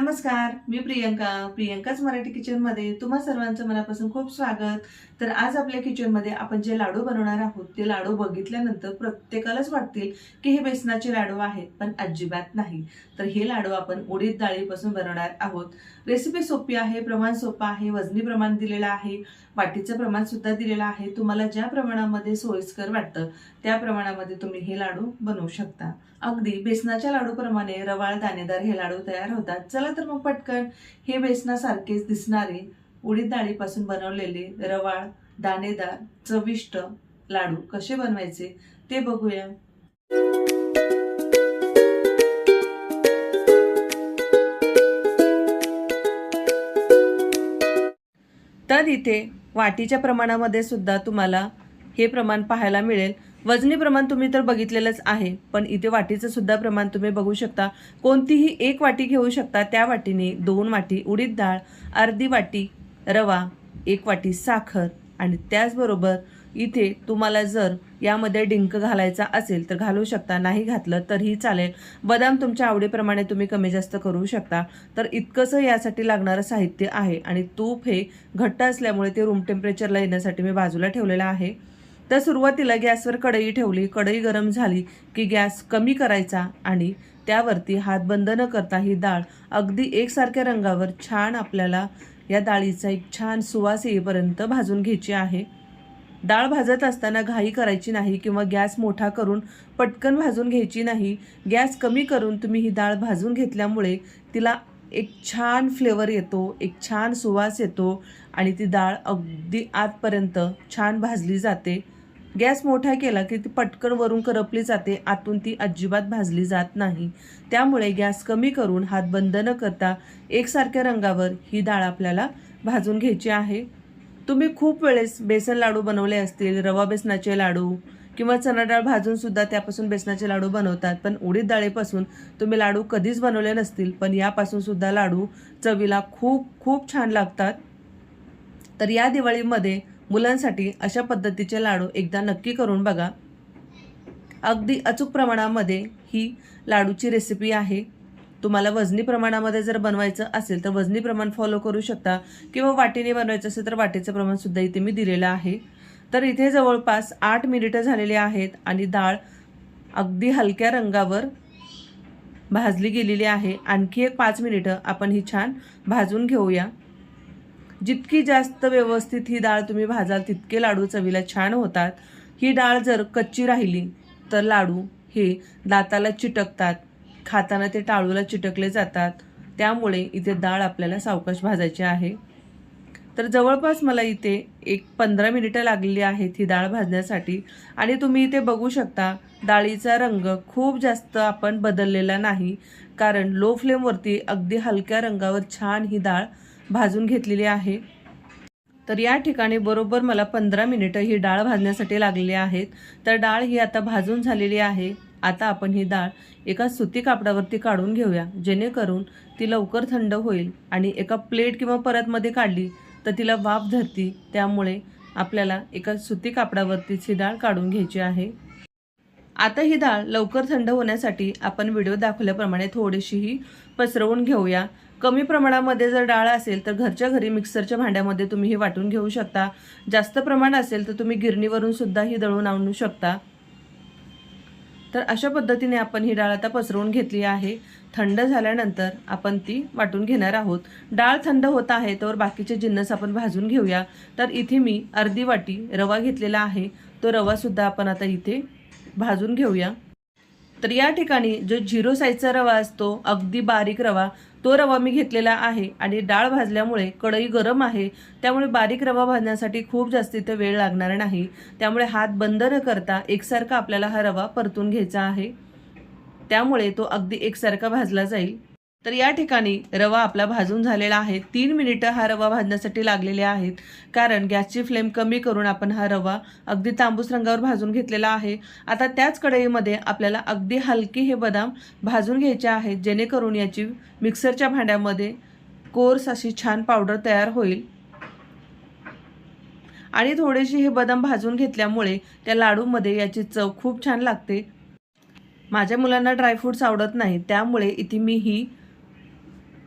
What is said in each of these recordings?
नमस्कार मी प्रियंका. प्रियंकाच मराठी किचनमध्ये तुम्हा सर्वांचं मनापासून खूप स्वागत. तर आज आपल्या किचनमध्ये आपण जे लाडू बनवणार आहोत ते लाडू बघितल्यानंतर प्रत्येकालाच वाटतील की हे बेसनाचे लाडू आहेत पण अजिबात नाही. तर हे लाडू आपण उडीद डाळीपासून बनवणार आहोत. रेसिपी सोपी आहे प्रमाण सोपं आहे वजनी प्रमाण दिलेलं आहे वाटीचं प्रमाण सुद्धा दिलेलं आहे. तुम्हाला ज्या प्रमाणामध्ये सोयीस्कर वाटतं त्या प्रमाणामध्ये तुम्ही हे लाडू बनवू शकता. अगदी बेसनाच्या लाडूप्रमाणे रवाळ दाणेदार हे लाडू तयार होतात. चला तर मग पटकन हे बेसनासारखेच दिसणारे उडीद डाळीपासून बनवलेले रवाळ दाणेदार चविष्ट लाडू कसे बनवायचे ते बघूया. तर इथे वाटीच्या प्रमाणामध्ये सुद्धा तुम्हाला हे प्रमाण पाहायला मिळेल. वजनी प्रमाण तुम्ही तर बघितलेलंच आहे पण इथे वाटीचं सुद्धा प्रमाण तुम्ही बघू शकता. कोणतीही एक वाटी घेऊ शकता त्या वाटीने दोन वाटी उडीद डाळ अर्धी वाटी रवा एक वाटी साखर आणि त्याचबरोबर इथे तुम्हाला जर यामध्ये डिंक घालायचा असेल तर घालू शकता नाही घातलं तरीही चालेल. बदाम तुमच्या आवडीप्रमाणे तुम्ही कमी जास्त करू शकता. तर इतकंसं यासाठी लागणारं साहित्य आहे आणि तूप हे घट्ट असल्यामुळे ते रूम टेम्परेचरला येण्यासाठी मी बाजूला ठेवलेलं आहे. तर सुरुवातीला गॅसवर कढई ठेवली कढई गरम झाली की गॅस कमी करायचा आणि त्यावरती हात बंद न करता ही डाळ अगदी एकसारख्या रंगावर छान आपल्याला या डाळीचा एक छान सुवास येईपर्यंत भाजून घ्यायची आहे. डाळ भाजत असताना घाई करायची नाही किंवा गॅस मोठा करून पटकन भाजून घ्यायची नाही. गॅस कमी करून तुम्ही ही डाळ भाजून घेतल्यामुळे तिला एक छान फ्लेवर येतो एक छान सुवास येतो आणि ती डाळ अगदी आतपर्यंत छान भाजली जाते. गॅस मोठा केला की ती पटकन वरून करपली जाते आतून ती अजिबात भाजली जात नाही. त्यामुळे गॅस कमी करून हात बंद न करता एकसारख्या रंगावर ही डाळ आपल्याला भाजून घ्यायची आहे. तुम्ही खूप वेळेस बेसन लाडू बनवले असतील रवा बेसनाचे लाडू किंवा चणा डाळ भाजून सुद्धा त्यापासून बेसनाचे लाडू बनवतात पण उडीद डाळीपासून तुम्ही लाडू कधीच बनवले नसतील पण यापासून सुद्धा लाडू चवीला खूप खूप छान लागतात. तर या दिवाळीमध्ये मुलांसाठी अशा पद्धतीचे लाडू एकदा नक्की करून बघा. अगदी अचूक प्रमाणामध्ये ही लाडूची रेसिपी आहे. तुम्हाला वजनी प्रमाणामध्ये जर बनवायचं असेल तर वजनी प्रमाण फॉलो करू शकता किंवा वाटीने बनवायचं असेल तर वाटीचं प्रमाणसुद्धा इथे मी दिलेलं आहे. तर इथे जवळपास आठ मिनिटं झालेली आहेत आणि डाळ अगदी हलक्या रंगावर भाजली गेलेली आहे. आणखी एक पाच मिनिटं आपण ही छान भाजून घेऊया. जितकी जास्त व्यवस्थित ही डाळ तुम्ही भाजाल तितके लाडू चवीला छान होतात. ही डाळ जर कच्ची राहिली तर लाडू हे दाताला चिटकतात खाताना ते टाळूला चिटकले जातात. त्यामुळे इथे डाळ आपल्याला सावकाश भाजायची आहे. तर जवळपास मला इथे एक पंधरा मिनिटं लागलेली आहेत ही डाळ भाजण्यासाठी. आणि तुम्ही इथे बघू शकता डाळीचा रंग खूप जास्त आपण बदललेला नाही. कारण लो फ्लेमवरती अगदी हलक्या रंगावर छान ही डाळ भाजून घेतलेली आहे. तर या ठिकाणी बरोबर मला पंधरा मिनिटं ही डाळ भाजण्यासाठी लागलेली आहेत. तर डाळ ही आता भाजून झालेली आहे. आता आपण ही डाळ एका सुती कापडावरती काढून घेऊया. जेणेकरून ती लवकर थंड होईल आणि एका प्लेट किंवा परतमध्ये काढली तर तिला वाफ धरती. त्यामुळे आपल्याला एका सुती कापडावरतीच ही डाळ काढून घ्यायची आहे. आता ही डाळ लवकर थंड होण्यासाठी आपण व्हिडिओ दाखवल्याप्रमाणे थोडीशीही पसरवून घेऊया. कमी प्रमाणामध्ये जर डाळ असेल तर घरच्या घरी मिक्सरच्या भांड्यामध्ये तुम्ही ही वाटून घेऊ शकता. जास्त प्रमाण असेल तर तुम्ही गिरणीवरून सुद्धा ही दळून आणू शकता. तर अशा पद्धतीने आपण ही डाळ आता पसरवून घेतली आहे. थंड झाल्यानंतर आपण ती वाटून घेणार आहोत. डाळ थंड होत आहे तर बाकीचे जिन्नस आपण भाजून घेऊया. तर इथे मी अर्धी वाटी रवा घेतलेला आहे. तो रवासुद्धा आपण आता इथे भाजून घेऊया. तर या ठिकाणी जो झिरो साईजचा रवा असतो अगदी बारीक रवा तो रवा मी घेतलेला आहे आणि डाळ भाजल्यामुळे कढई गरम आहे. त्यामुळे बारीक रवा भाजण्यासाठी खूप जास्त इथे वेळ लागणार नाही. त्यामुळे हात बंद न करता एकसारखा आपल्याला हा रवा परतून घ्यायचा आहे. त्यामुळे तो अगदी एकसारखा भाजला जाईल. तर या ठिकाणी रवा आपला भाजून झालेला आहे. तीन मिनिटं हा रवा भाजण्यासाठी लागलेले आहेत. कारण गॅसची फ्लेम कमी करून आपण हा रवा अगदी तांबूस रंगावर भाजून घेतलेला आहे. आता त्याच कढईमध्ये आपल्याला अगदी हलकी हे बदाम भाजून घ्यायचे आहेत जेणेकरून याची मिक्सरच्या भांड्यामध्ये कोर्स अशी छान पावडर तयार होईल. आणि थोडेसे हे बदाम भाजून घेतल्यामुळे त्या लाडूमध्ये याची चव खूप छान लागते. माझ्या मुलांना ड्रायफ्रूट्स आवडत नाही त्यामुळे इथे मी ही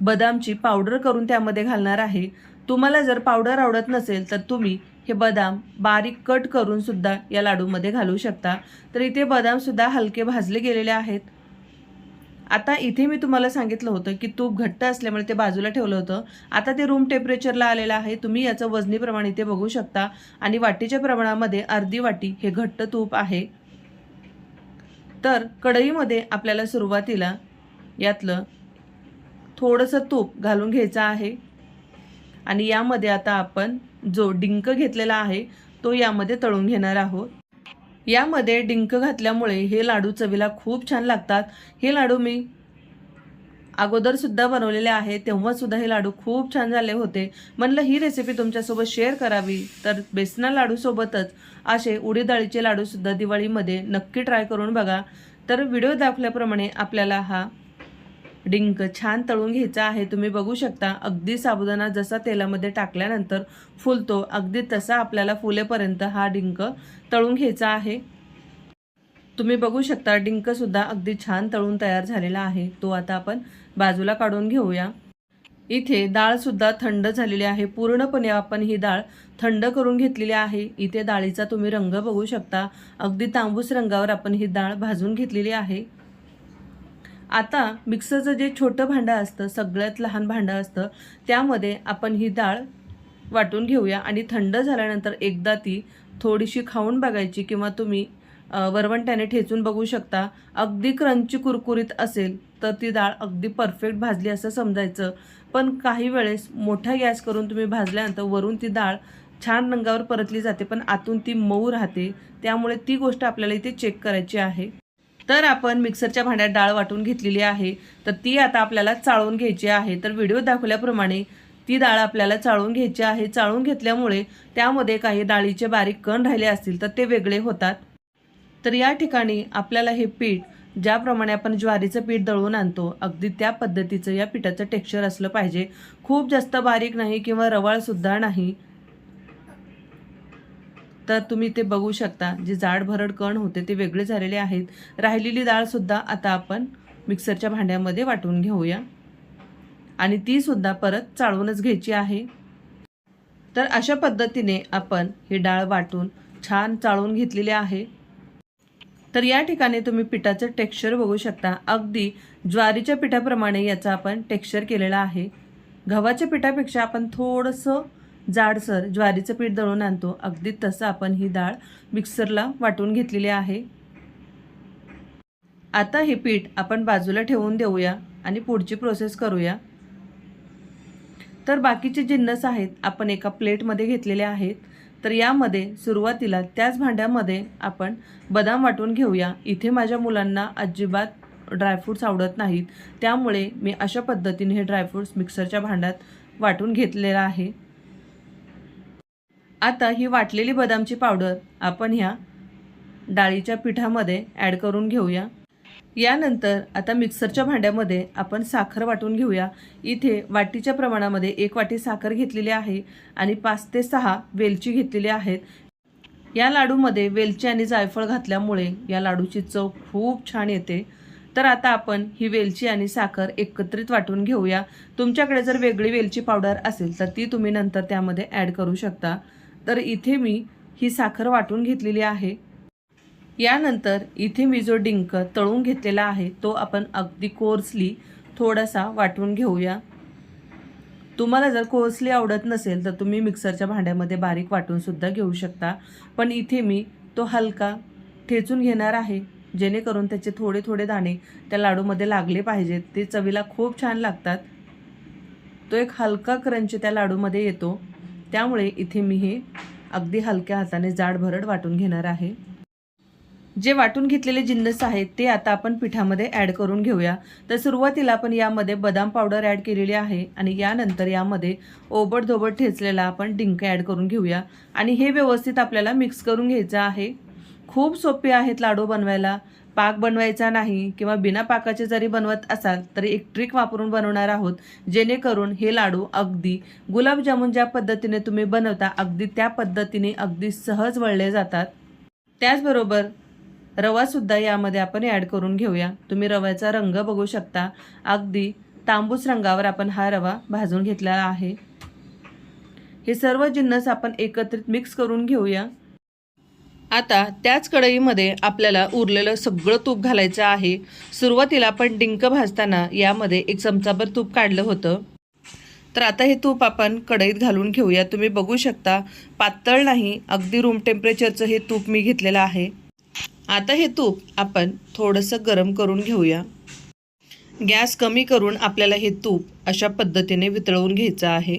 बदामची पावडर करून त्यामध्ये घालणार आहे. तुम्हाला जर पावडर आवडत नसेल तर तुम्ही हे बदाम बारीक कट करून सुद्धा या लाडूमध्ये घालू शकता. तर इथे बदामसुद्धा हलके भाजले गेलेले आहेत. आता इथे मी तुम्हाला सांगितलं होतं की तूप घट्ट असल्यामुळे ते बाजूला ठेवलं होतं. आता ते रूम टेम्परेचरला आलेलं आहे. तुम्ही याचं वजनी प्रमाण इथे बघू शकता. आणि वाटीच्या प्रमाणामध्ये अर्धी वाटी हे घट्ट तूप आहे. तर कढईमध्ये आपल्याला सुरुवातीला यातलं थोडंसं तूप घालून घ्यायचं आहे. आणि यामध्ये आता आपण जो डिंक घेतलेला आहे तो यामध्ये तळून घेणार आहोत. यामध्ये डिंक घातल्यामुळे हे लाडू चवीला खूप छान लागतात. हे लाडू मी अगोदरसुद्धा बनवलेले आहे तेव्हासुद्धा हे लाडू खूप छान झाले होते. म्हणलं ही रेसिपी तुमच्यासोबत शेअर करावी तर बेसना लाडूसोबतच असे उडीद डाळीचे लाडूसुद्धा दिवाळीमध्ये नक्की ट्राय करून बघा. तर व्हिडिओ दाखवल्याप्रमाणे आपल्याला हा डिंक छान तळून घ्यायचा आहे. तुम्ही बघू शकता अगदी साबुदाणा जसा तेलामध्ये टाकल्यानंतर फुलतो अगदी तसा आपल्याला फुलेपर्यंत हा डिंक तळून घ्यायचा आहे. तुम्ही बघू शकता डिंकसुद्धा अगदी छान तळून तयार झालेला आहे. तो आता आपण बाजूला काढून घेऊया. इथे डाळसुद्धा थंड झालेली आहे. पूर्णपणे आपण ही डाळ थंड करून घेतलेली आहे. इथे डाळीचा तुम्ही रंग बघू शकता. अगदी तांबूस रंगावर आपण ही डाळ भाजून घेतलेली आहे. आता मिक्सरचं जे छोटं भांडं असतं सगळ्यात लहान भांडं असतं त्यामध्ये आपण ही डाळ वाटून घेऊया आणि थंड झाल्यानंतर एकदा ती थोडीशी खाऊन बघायची किंवा तुम्ही वरवंट्याने ठेचून बघू शकता. अगदी क्रंची कुरकुरीत असेल तर ती डाळ अगदी परफेक्ट भाजली असं समजायचं. पण काही वेळेस मोठा गॅस करून तुम्ही भाजल्यानंतर वरून ती डाळ छान रंगावर परतली जाते पण आतून ती मऊ राहते. त्यामुळे ती गोष्ट आपल्याला इथे चेक करायची आहे. तर आपण मिक्सरच्या भांड्यात डाळ वाटून घेतलेली आहे. तर ती आता आपल्याला चाळून घ्यायची आहे. तर व्हिडिओ दाखवल्याप्रमाणे ती डाळ आपल्याला चाळून घ्यायची आहे. चाळून घेतल्यामुळे त्यामध्ये काही डाळीचे बारीक कण राहिले असतील तर ते वेगळे होतात. तर या ठिकाणी आपल्याला हे पीठ ज्याप्रमाणे आपण ज्वारीचं पीठ दळून आणतो अगदी त्या पद्धतीचं या पिठाचं टेक्स्चर असलं पाहिजे. खूप जास्त बारीक नाही किंवा रवाळसुद्धा नाही. तर तुम्ही ते बघू शकता. जे जाड भरड कण होते ते वेगळे झालेले आहेत. राहिलेली डाळसुद्धा आता आपण मिक्सरच्या भांड्यामध्ये वाटून घेऊया. आणि ती सुद्धा परत चाळवूनच घ्यायची आहे. तर अशा पद्धतीने आपण ही डाळ वाटून छान चाळून घेतलेली आहे. तर या ठिकाणी तुम्ही पिठाचं टेक्स्चर बघू शकता. अगदी ज्वारीच्या पिठाप्रमाणे याचा आपण टेक्स्चर केलेला आहे. गव्हाच्या पिठापेक्षा आपण थोडंसं जाडसर ज्वारीचं पीठ दळून आणतो. अगदी तसं आपण ही डाळ मिक्सरला वाटून घेतलेली आहे. आता हे पीठ आपण बाजूला ठेवून देऊया आणि पुढची प्रोसेस करूया. तर बाकीचे जिन्नस आहेत आपण एका प्लेटमध्ये घेतलेले आहेत. तर यामध्ये सुरुवातीला त्याच भांड्यामध्ये आपण बदाम वाटून घेऊया. इथे माझ्या मुलांना अजिबात ड्रायफ्रूट्स आवडत नाहीत. त्यामुळे मी अशा पद्धतीने हे ड्रायफ्रूट्स मिक्सरच्या भांड्यात वाटून घेतलेलं आहे. आता ही वाटलेली बदामची पावडर आपण ह्या डाळीच्या पिठामध्ये ॲड करून घेऊया. यानंतर आता मिक्सरच्या भांड्यामध्ये आपण साखर वाटून घेऊया. इथे वाटीच्या प्रमाणामध्ये एक वाटी साखर घेतलेली आहे आणि पाच ते सहा वेलची घेतलेली आहेत. या लाडूमध्ये वेलची आणि जायफळ घातल्यामुळे या लाडूची चव खूप छान येते. तर आता आपण ही वेलची आणि साखर एकत्रित वाटून घेऊया. तुमच्याकडे जर वेगळी वेलची पावडर असेल तर ती तुम्ही नंतर त्यामध्ये ॲड करू शकता. तर इथे मी ही साखर वाटून घेतलेली आहे. यानंतर इथे मी जो डिंक तळून घेतलेला आहे तो आपण अगदी कोर्सली थोडासा वाटून घेऊया. तुम्हाला जर कोर्सली आवडत नसेल तर तुम्ही मिक्सरच्या भांड्यामध्ये बारीक वाटूनसुद्धा घेऊ शकता. पण इथे मी तो हलका ठेचून घेणार आहे जेणेकरून त्याचे थोडे थोडे दाणे त्या लाडूमध्ये लागले पाहिजेत. ते चवीला खूप छान लागतात. तो एक हलका क्रंच त्या लाडूमध्ये येतो. त्यामुळे इथे मी हे अगदी हलक्या हाताने जाड भरड वाटून घेणार आहे. जे वाटून घेतलेले जिन्नस आहेत ते आता आपण पिठामध्ये ॲड करून घेऊया. तर सुरुवातीला आपण यामध्ये बदाम पावडर ॲड केलेली आहे आणि यानंतर यामध्ये ओबड धोबड ठेचलेला आपण डिंक ॲड करून घेऊया. आणि हे व्यवस्थित आपल्याला मिक्स करून घ्यायचं आहे. खूप सोपे आहेत लाडू बनवायला. पाक बनवायचा नाही किंवा बिना पाकाचे जरी बनवत असाल तरी एक ट्रिक वापरून बनवणार आहोत जेणेकरून हे लाडू अगदी गुलाबजामुन ज्या पद्धतीने तुम्ही बनवता अगदी त्या पद्धतीने अगदी सहज वळले जातात. त्याचबरोबर रवासुद्धा यामध्ये आपण ॲड करून घेऊया. तुम्ही रव्याचा रंग बघू शकता. अगदी तांबूस रंगावर आपण हा रवा भाजून घेतलेला आहे. हे सर्व जिन्नस आपण एकत्रित मिक्स करून घेऊया. आता त्याच कढईमध्ये आपल्याला उरलेलं सगळं तूप घालायचं आहे. सुरुवातीला आपण डिंक भाजताना यामध्ये एक चमचाभर तूप काढलं होतं. तर आता हे तूप आपण कढईत घालून घेऊया. तुम्ही बघू शकता पातळ नाही अगदी रूम टेम्परेचरचं हे तूप मी घेतलेलं आहे. आता हे तूप आपण थोडंसं गरम करून घेऊया. गॅस कमी करून आपल्याला हे तूप अशा पद्धतीने वितळवून घ्यायचं आहे.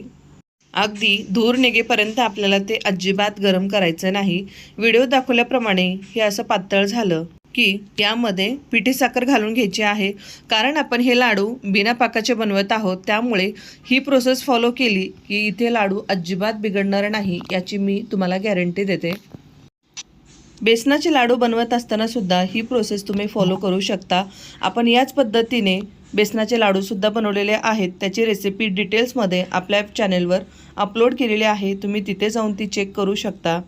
अगदी धूर निघेपर्यंत आपल्याला ते अजिबात गरम करायचं नाही. व्हिडिओ दाखवल्याप्रमाणे हे असं पातळ झालं की यामध्ये पिठी साखर घालून घ्यायची आहे. कारण आपण हे लाडू बिना पाकाचे बनवत आहोत त्यामुळे ही प्रोसेस फॉलो केली की इथे लाडू अजिबात बिघडणार नाही याची मी तुम्हाला गॅरंटी देते. बेसनाचे लाडू बनवत असताना सुद्धा ही प्रोसेस तुम्ही फॉलो करू शकता. आपण याच पद्धतीने बेसनाचे लाडूसुद्धा बनवलेले आहेत. त्याची रेसिपी डिटेल्समध्ये आपल्या चॅनेलवर अपलोड केलेली आहे. तुम्ही तिथे जाऊन ती चेक करू शकता.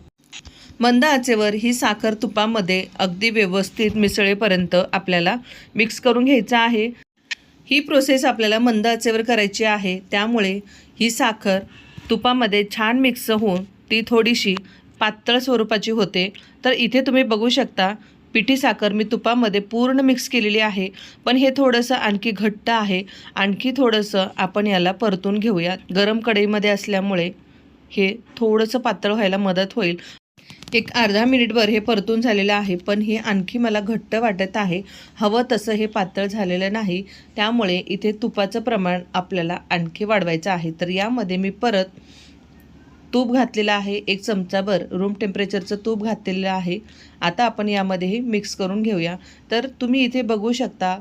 मंद आचेवर ही साखर तुपामध्ये अगदी व्यवस्थित मिसळेपर्यंत आपल्याला मिक्स करून घ्यायचं आहे. ही प्रोसेस आपल्याला मंद आचेवर करायची आहे. त्यामुळे ही साखर तुपामध्ये छान मिक्स होऊन ती थोडीशी पातळ स्वरूपाची होते. तर इथे तुम्ही बघू शकता पिठी साखर मी तुपामध्ये पूर्ण मिक्स केलेली आहे. पण हे थोडंसं आणखी घट्ट आहे. आणखी थोडंसं आपण याला परतून घेऊयात गरम कढईमध्ये असल्यामुळे हे थोडंसं पातळ व्हायला मदत होईल. एक अर्धा मिनिटभर हे परतून झालेलं आहे. पण हे आणखी मला घट्ट वाटत आहे. हवं तसं हे पातळ झालेलं नाही. त्यामुळे इथे तुपाचं प्रमाण आपल्याला आणखी वाढवायचं आहे. तर यामध्ये मी परत तूप घातलेलं आहे एक चमचाभर रूम टेम्परेचरचं तूप घातलेलं आहे. आता आपण यामध्ये हे मिक्स करून घेऊया. तर तुम्ही इथे बघू शकता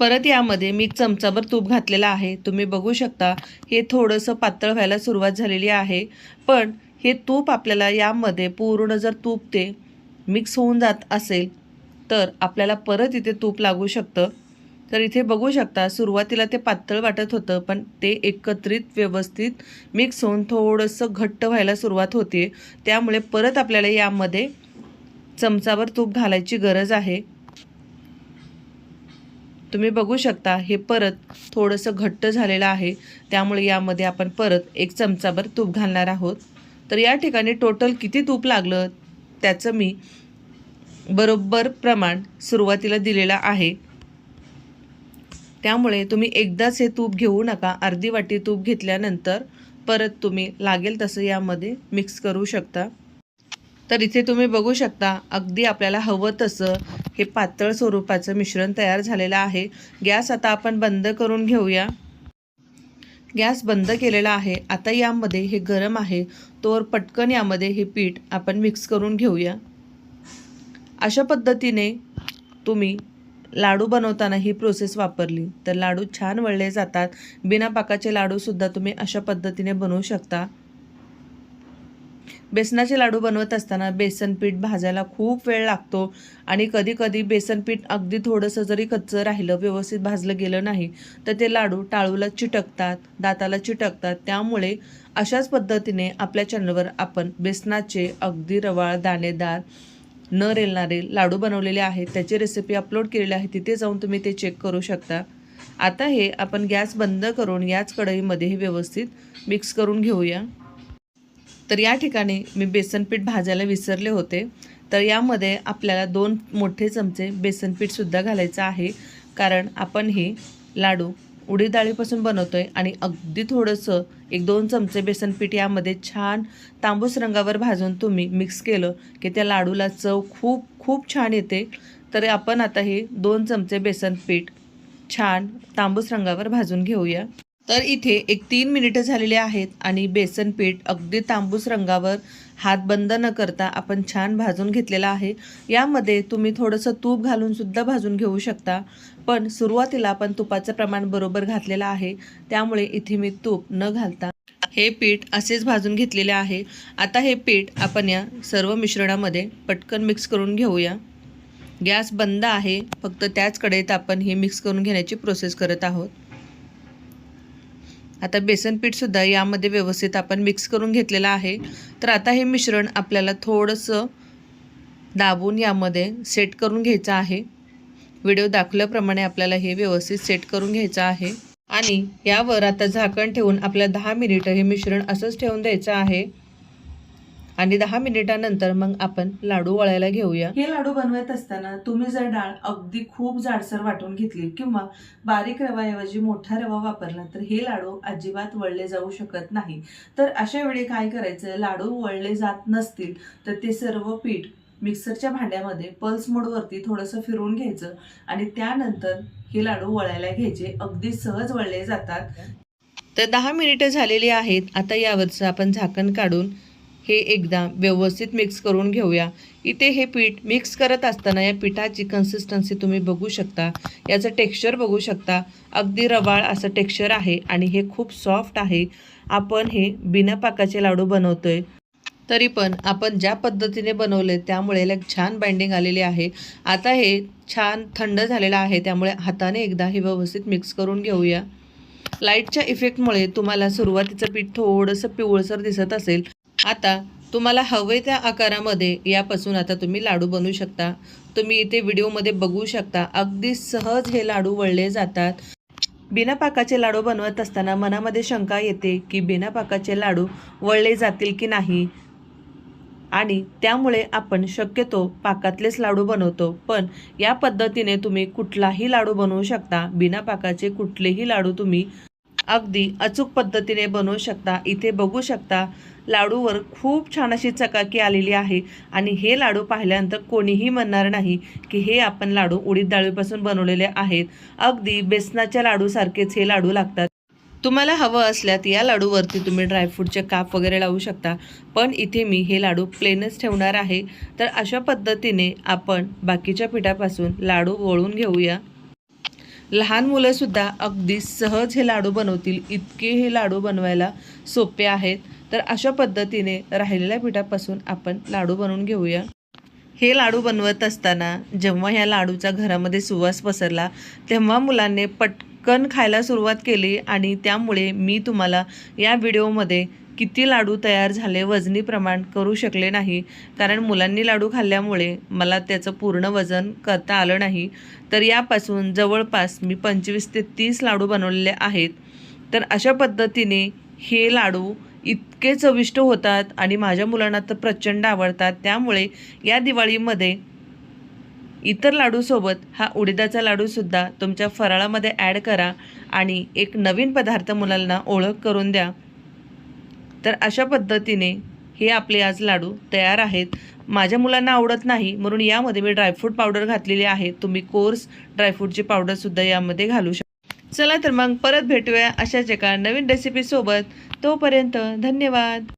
परत यामध्ये मी चमचाभर तूप घातलेलं आहे. तुम्ही बघू शकता हे थोडंसं पातळ व्हायला सुरुवात झालेली आहे. पण हे तूप आपल्याला यामध्ये पूर्ण जर तूप ते मिक्स होऊन जात असेल तर आपल्याला परत इथे तूप लागू शकतं. तर इथे बघू शकता सुरुवातीला ते पातळ वाटत होतं पण ते एकत्रित व्यवस्थित मिक्स होऊन थोडंसं घट्ट व्हायला सुरुवात होते त्यामुळे परत आपल्याला यामध्ये चमचावर तूप घालायची गरज आहे. तुम्ही बघू शकता हे परत थोडंसं घट्ट झालेलं आहे. त्यामुळे यामध्ये आपण परत एक चमचाभर तूप घालणार आहोत. तर या ठिकाणी टोटल किती तूप लागलं त्याचं मी बरोबर प्रमाण सुरुवातीला दिलेलं आहे. त्यामुळे तुम्ही एकदाच हे तूप घेऊ नका. अर्धी वाटी तूप घेतल्यानंतर परत तुम्ही लागेल तसं यामध्ये मिक्स करू शकता. तर इथे तुम्ही बघू शकता अगदी आपल्याला हवं तसं हे पातळ स्वरूपाचं मिश्रण तयार झालेलं आहे. गॅस आता आपण बंद करून घेऊया. गॅस बंद केलेला आहे. आता यामध्ये हे गरम आहे. तोवर पटकन यामध्ये हे पीठ आपण मिक्स करून घेऊया. अशा पद्धतीने तुम्ही लाडू बनवताना ही प्रोसेस वापरली. तर लाडू छान वळले जातात. बिना पाकाचे लाडूसुद्धा तुम्ही अशा पद्धतीने बनवू शकता. बेसनाचे लाडू बनवत असताना बेसन पीठ भाजायला खूप वेळ लागतो आणि कधीकधी बेसनपीठ बेसन पीठ अगदी थोडंसं जरी कच्चं राहिलं व्यवस्थित भाजलं गेलं नाही तर ते लाडू टाळूला चिटकतात दाताला चिटकतात. त्यामुळे अशाच पद्धतीने आपल्या चॅनलवर आपण बेसनाचे अगदी रवाळ दाणेदार न रेलणारे लाडू बनवलेले आहेत त्याची रेसिपी अपलोड केलेली आहे तिथे जाऊन तुम्ही ते चेक करू शकता. आता हे आपण गॅस बंद करून याच कढईमध्ये हे व्यवस्थित मिक्स करून घेऊया. तर या ठिकाणी मी बेसनपीठ भाजायला विसरले होते. तर यामध्ये आपल्याला दोन मोठे चमचे बेसनपीठसुद्धा घालायचं आहे कारण आपण हे लाडू उडीद डाळीपासून बनवतो आहे आणि अगदी थोडंसं एक दोन चमचे बेसन पीठ यामध्ये छान तांबूस रंगावर भाजून तुम्ही मिक्स केलं की त्या लाडूला चव खूप खूप छान येते. तर आपण आता हे दोन चमचे बेसन पीठ छान तांबूस रंगावर भाजून घेऊया. तर इथे एक तीन मिनिटं झालेली आहेत आणि बेसन पीठ अगदी तांबूस रंगावर हात बंद न करता आपण छान भाजून घेतलेला आहे. यामध्ये तुम्ही थोडंसं तूप घालूनसुद्धा भाजून घेऊ शकता. पण सुरुवातीला आपण तुपाचं प्रमाण बरोबर घातलेलं आहे. त्यामुळे इथे मी तूप न घालता हे पीठ असेच भाजून घेतलेले आहे. आता हे पीठ आपण या सर्व मिश्रणामध्ये पटकन मिक्स करून घेऊया. गॅस बंद आहे. फक्त त्याच कडेत आपण हे मिक्स करून घेण्याची प्रोसेस करत आहोत. आता बेसन पीठसुद्धा यामध्ये व्यवस्थित आपण मिक्स करून घेतलेलं आहे. तर आता हे मिश्रण आपल्याला थोडंसं दाबून यामध्ये सेट करून घ्यायचं आहे. व्हिडिओ दाखवल्याप्रमाणे आपल्याला हे व्यवस्थित सेट करून घ्यायचं आहे. आणि यावर आता झाकण ठेवून आपल्या दहा मिनिटं हे मिश्रण असंच ठेवून द्यायचं आहे. आणि दहा मिनिटानंतर मग आपण लाडू वळायला घेऊया. हे लाडू बनवत असताना तुम्ही जर डाळ अगदी खूप जाडसर वाटून घेतली किंवा बारीक रवाऐवजी मोठा रवा वापरला तर हे लाडू अजिबात वळले जाऊ शकत नाही. तर अशा वेळी काय करायचं? लाडू वळले जात नसतील तर ते सर्व पीठ मिक्सरच्या भांड्यामध्ये पल्स मोडवरती थोडंसं फिरवून घ्यायचं आणि त्यानंतर हे लाडू वळायला घ्यायचे. अगदी सहज वळले जातात. तर दहा मिनिटं झालेली आहेत. आता यावरचं आपण झाकण काढून हे एकदा व्यवस्थित मिक्स करून घेऊया. इथे हे पीठ मिक्स करत असताना या पिठाची कन्सिस्टन्सी तुम्ही बघू शकता. याचं टेक्स्चर बघू शकता. अगदी रवाळ असं टेक्स्चर आहे आणि हे खूप सॉफ्ट आहे. आपण हे बिना पाकाचे लाडू बनवतोय. तरी पण आपण ज्या पद्धतीने बनवले त्यामुळे याला एक छान बाइंडिंग आलेली आहे. आता हे छान थंड झालेलं आहे त्यामुळे हाताने एकदा हे व्यवस्थित मिक्स करून घेऊया. लाईटच्या इफेक्टमुळे तुम्हाला सुरुवातीचं पीठ थोडंसं पिवळसर दिसत असेल. आता तुम्हाला हवे त्या आकारामध्ये यापासून आता तुम्ही लाडू बनवू शकता. तुम्ही इथे व्हिडिओमध्ये बघू शकता. अगदी सहज हे लाडू वळले जातात. बिना पाकाचे लाडू बनवत असताना मनामध्ये शंका येते की बिना पाकाचे लाडू वळले जातील की नाही? आणि त्यामुळे आपण शक्यतो पाकातलेच लाडू बनवतो. पण या पद्धतीने तुम्ही कुठलाही लाडू बनवू शकता. बिना पाकाचे कुठलेही लाडू तुम्ही अगदी अचूक पद्धतीने बनवू शकता. इथे बघू शकता लाडूवर खूप छान अशी चकाकी आलेली आहे. आणि हे लाडू पाहिल्यानंतर कोणीही म्हणणार नाही की हे आपण लाडू उडीद डाळीपासून बनवलेले आहेत. अगदी बेसनाच्या लाडूसारखेच हे लाडू लागतात. तुम्हाला हवं असल्यात या लाडूवरती तुम्ही ड्रायफ्रूटचे काप वगैरे लावू शकता. पण इथे मी हे लाडू प्लेनच ठेवणार आहे. तर अशा पद्धतीने आपण बाकीच्या पिठापासून लाडू वळून घेऊया. लहान मुलंसुद्धा अगदी सहज हे लाडू बनवतील इतके हे लाडू बनवायला सोपे आहेत. तर अशा पद्धतीने राहिलेल्या पिठापासून आपण लाडू बनवून घेऊया. हे लाडू बनवत असताना जेव्हा ह्या लाडूचा घरामध्ये सुवास पसरला तेव्हा मुलांनी पटकन खायला सुरुवात केली आणि त्यामुळे मी तुम्हाला या व्हिडिओमध्ये किती लाडू तयार झाले वजनी प्रमाण करू शकले नाही. कारण मुलांनी लाडू खाल्ल्यामुळे मला त्याचं पूर्ण वजन करता आलं नाही. तर यापासून जवळपास मी पंचवीस ते तीस लाडू बनवलेले आहेत. तर अशा पद्धतीने हे लाडू इतके चविष्ट होतात आणि माझ्या मुलांना तर प्रचंड आवडतात. त्यामुळे या दिवाळीमध्ये इतर लाडूसोबत हा उडीदाचा लाडूसुद्धा तुमच्या फराळामध्ये ॲड करा आणि एक नवीन पदार्थ मुलांना ओळख करून द्या. तर अशा पद्धतीने हे आपले आज लाडू तयार आहेत. माझ्या मुलांना आवडत नाही म्हणून यामध्ये मी ड्रायफ्रूट पावडर घातलेली आहे. तुम्ही कोर्स ड्रायफ्रूटची पावडरसुद्धा यामध्ये घालू शकता चला तर मग परत भेटूया अशाच एका नवीन रेसिपीसोबत तोपर्यंत धन्यवाद.